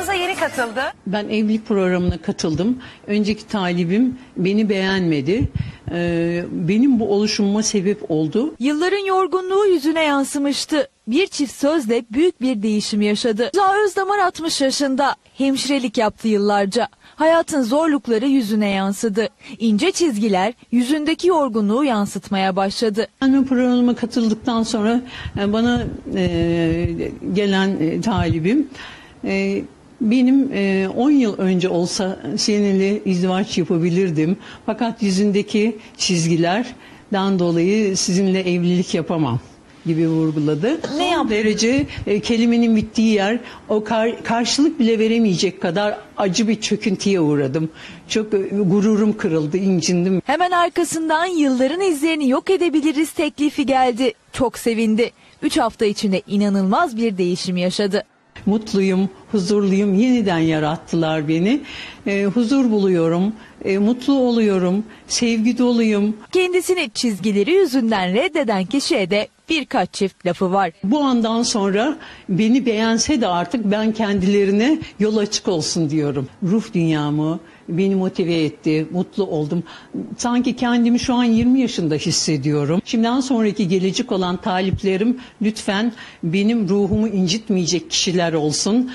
programımıza yeni katıldı. Ben evlilik programına katıldım. Önceki talibim beni beğenmedi. Ee, benim bu oluşumuma sebep oldu. Yılların yorgunluğu yüzüne yansımıştı. Bir çift sözle büyük bir değişim yaşadı. Rıza Özdamar 60 yaşında. Hemşirelik yaptı yıllarca. Hayatın zorlukları yüzüne yansıdı. İnce çizgiler yüzündeki yorgunluğu yansıtmaya başladı. Ben bu programa katıldıktan sonra e, bana e, gelen e, talibim e, benim e, 10 yıl önce olsa seninle izdivaç yapabilirdim. Fakat yüzündeki çizgilerden dolayı sizinle evlilik yapamam gibi vurguladı. Ne yaptı? derece e, kelimenin bittiği yer o kar- karşılık bile veremeyecek kadar acı bir çöküntüye uğradım. Çok e, gururum kırıldı, incindim. Hemen arkasından yılların izlerini yok edebiliriz teklifi geldi. Çok sevindi. 3 hafta içinde inanılmaz bir değişim yaşadı. Mutluyum, huzurluyum. Yeniden yarattılar beni. E, huzur buluyorum, e, mutlu oluyorum, sevgi doluyum. Kendisini çizgileri yüzünden reddeden kişiye de birkaç çift lafı var. Bu andan sonra beni beğense de artık ben kendilerine yol açık olsun diyorum. Ruh dünyamı beni motive etti, mutlu oldum. Sanki kendimi şu an 20 yaşında hissediyorum. Şimdiden sonraki gelecek olan taliplerim lütfen benim ruhumu incitmeyecek kişiler olsun.